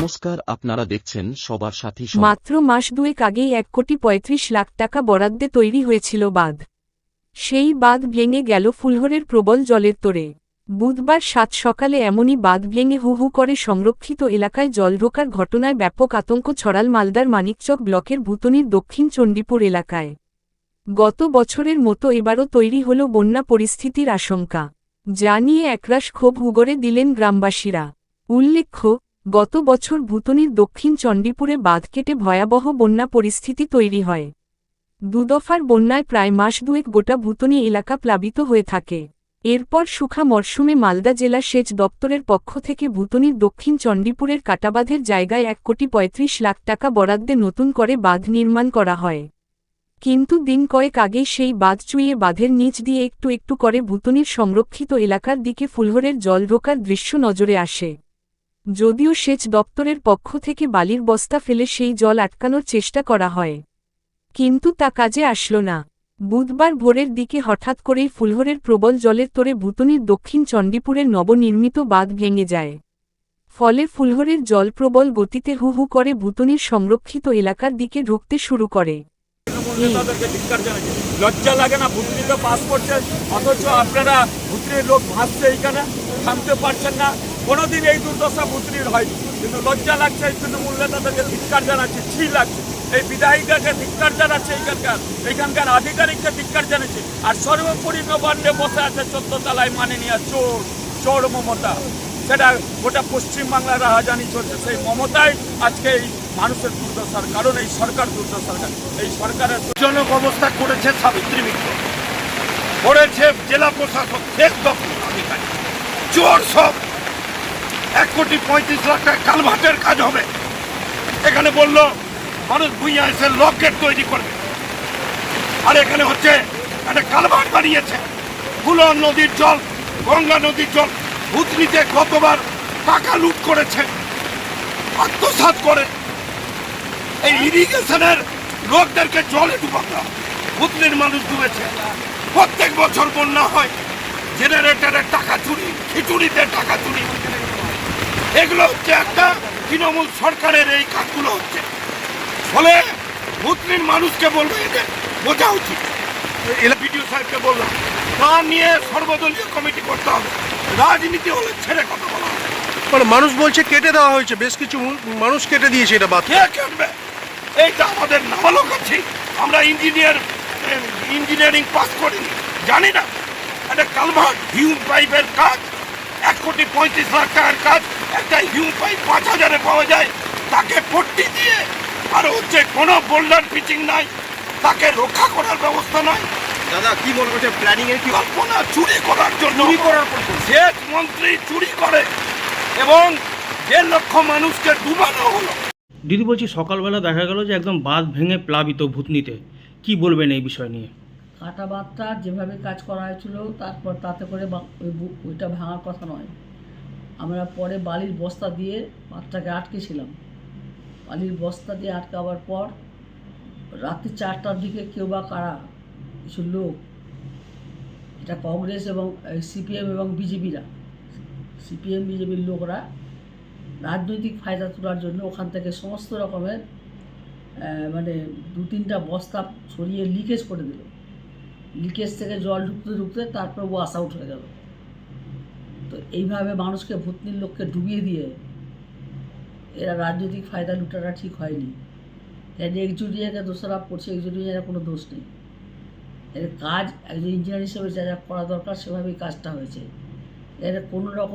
নমস্কার, আপনারা দেখছেন সবার সাথী মাত্র মাস দুয়েক আগেই এক কোটি পঁয়ত্রিশ লাখ টাকা বরাদ্দে তৈরি হয়েছিল বাঁধ। সেই বাঁধ ভেঙে গেল ফুলহরের প্রবল জলের তোরে বুধবার সাত সকালে এমনই বাঁধ ভেঙে হু হু করে সংরক্ষিত এলাকায় জল ঢোকার ঘটনায় ব্যাপক আতঙ্ক ছড়াল মালদার মানিকচক ব্লকের ভুতনির দক্ষিণ চণ্ডীপুর এলাকায়। গত বছরের মতো এবারও তৈরি হল বন্যা পরিস্থিতির আশঙ্কা। যা নিয়ে একরাশ ক্ষোভ উগরে দিলেন গ্রামবাসীরা। উল্লেখ্য গত বছর ভুতনির দক্ষিণ চণ্ডীপুরে বাঁধ কেটে ভয়াবহ বন্যা পরিস্থিতি তৈরি হয়। দুদফার বন্যায় প্রায় মাস দুয়েক গোটা ভুতনি এলাকা প্লাবিত হয়ে থাকে। এরপর সুখা মরশুমে মালদা জেলা সেচ দপ্তরের পক্ষ থেকে ভুতনির দক্ষিণ চণ্ডীপুরের কাটাবাঁধের জায়গায় এক কোটি পঁয়ত্রিশ লাখ টাকা বরাদ্দে নতুন করে বাঁধ নির্মাণ করা হয়। কিন্তু দিন কয়েক আগেই সেই বাঁধ চুইয়ে বাঁধের নিচ দিয়ে একটু একটু করে ভুতনির সংরক্ষিত এলাকার দিকে ফুলহরের জল ঢোকার দৃশ্য নজরে আসে। যদিও সেচ দপ্তরের পক্ষ থেকে বালির বস্তা ফেলে সেই জল আটকানোর চেষ্টা করা হয়। কিন্তু তা কাজে আসল না। বুধবার ভোরের দিকে হঠাৎ করেই ফুলহরের প্রবল জলের তোরে ভুতনির দক্ষিণ চণ্ডীপুরের নবনির্মিত বাঁধ ভেঙে যায়। ফলে ফুলহরের জল প্রবল গতিতে হু হু করে ভুতনির সংরক্ষিত এলাকার দিকে ঢুকতে শুরু করে। লজ্জা লাগে না পাস করছে, অথচ আপনারা ভুতনির লোক ভাসছে এইখানে, থামতে পারছেন না। কোনোদিন এই দুর্দশা ভুতনির হয়নি। কিন্তু লজ্জা লাগছে এই তৃণমূল নেতাদেরকে ধিক্কার জানাচ্ছি, ছি লাগছে। এই বিধায়িকাকে ধিক্কার জানাচ্ছে এইখানকার এইখানকার আধিকারিককে ধিক্কার জানাচ্ছে, আর সর্বোপরি নবান্নে বসে আছে চোদ্দ তলায় মানে নিয়ে চোর চোর মমতা। সেটা গোটা পশ্চিমবাংলার রাহাজানি চলছে। সেই মমতাই আজকে এই মানুষের দুর্দশার কারণ, এই সরকার দুর্দশার কারণ। এই সরকারের জনক অবস্থা করেছে সাবিত্রী মিত্র। করেছে জেলা প্রশাসক শেখ দপ্তর আধিকারিক। চোর সব এক কোটি পঁয়ত্রিশ লাখ টাকা কালভার্টের কাজ হবে। এখানে বলল, মানুষ ভুইয়া এসে লকেট তৈরি করবে। আর এখানে হচ্ছে একটা কালভার্ট বানিয়েছে। ফুলন নদীর জল, গঙ্গা নদীর জল ভুতনিতে কতবার টাকা লুট করেছে, আত্মসাৎ করে। এই ইরিগেশনের লোকদেরকে জলে ডুবাতে ভুতনির মানুষ ডুবেছে। প্রত্যেক বছর বন্যা হয়, জেনারেটরের টাকা চুরি, খিচুড়িতে টাকা চুরি। এগুলো হচ্ছে একটা তৃণমূল সরকারের এই কাজগুলো হচ্ছে। ফলে ভুতনির মানুষকে বলব এদের বোঝা উচিত। বিডিও সাহেবকে বললাম তা নিয়ে সর্বদলীয় কমিটি করতে হবে। রাজনীতি হলে ছেড়ে কথা বলা হবে। মানে মানুষ বলছে কেটে দেওয়া হয়েছে বেশ কিছু মানুষ কেটে দিয়েছে এটা বাদ। কে কাটবে? এইটা আমাদের নাবালক আছি। আমরা ইঞ্জিনিয়ার ইঞ্জিনিয়ারিং পাস করিনি। জানি না। একটা কালভার্ট হিউম পাইপের কাজ। এক কোটি পঁয়ত্রিশ লাখ টাকার কাজ একটা হিউম পাইপ পাঁচ হাজারে পাওয়া যায়। তাকে পট্টি দিয়ে আর হচ্ছে কোনো বোল্ডার পিচিং নাই তাকে রক্ষা করার ব্যবস্থা নাই। দাদা কি মনে করছে প্ল্যানিং এর কি কল্পনা চুরি করার জন্য চুরি করার সেচ মন্ত্রী চুরি করে এবং দেড় লক্ষ মানুষকে ডুবানো হলো। দিদি বলছি সকালবেলা দেখা গেল যে একদম বাঁধ ভেঙে প্লাবিত ভূতনিতে। কি বলবেন এই বিষয় নিয়ে? কাটা বাঁধটা যেভাবে কাজ করা হয়েছিল, তারপর তাতে করে ওই ওইটা ভাঙার কথা নয়। আমরা পরে বালির বস্তা দিয়ে বাঁধটাকে আটকেছিলাম। বালির বস্তা দিয়ে আটকাবার পর রাত্রি চারটার দিকে কেউ বা কারা কিছু লোক, এটা কংগ্রেস এবং সিপিএম এবং বিজেপিরা, সিপিএম, বিজেপির লোকরা রাজনৈতিক ফায়দা তোলার জন্য ওখান থেকে সমস্ত রকমের মানে দু তিনটা বস্তা ছড়িয়ে লিকেজ করে দিল। লিকেজ থেকে জল ঢুকতে ঢুকতে তারপর ওয়াশ আউট হয়ে গেল। তো এইভাবে মানুষকে ভূতনির লোককে ডুবিয়ে দিয়ে এরা রাজনৈতিক ফায়দা লুটারা ঠিক হয়নি। এর একজুটিয়াকে দোষারোপ করছে একজুটিয়ার কোনো দোষ নেই। এর কাজ একজন ইঞ্জিনিয়ার হিসেবে যা যা করা দরকার সেভাবেই কাজটা হয়েছে। এর কোনো রকম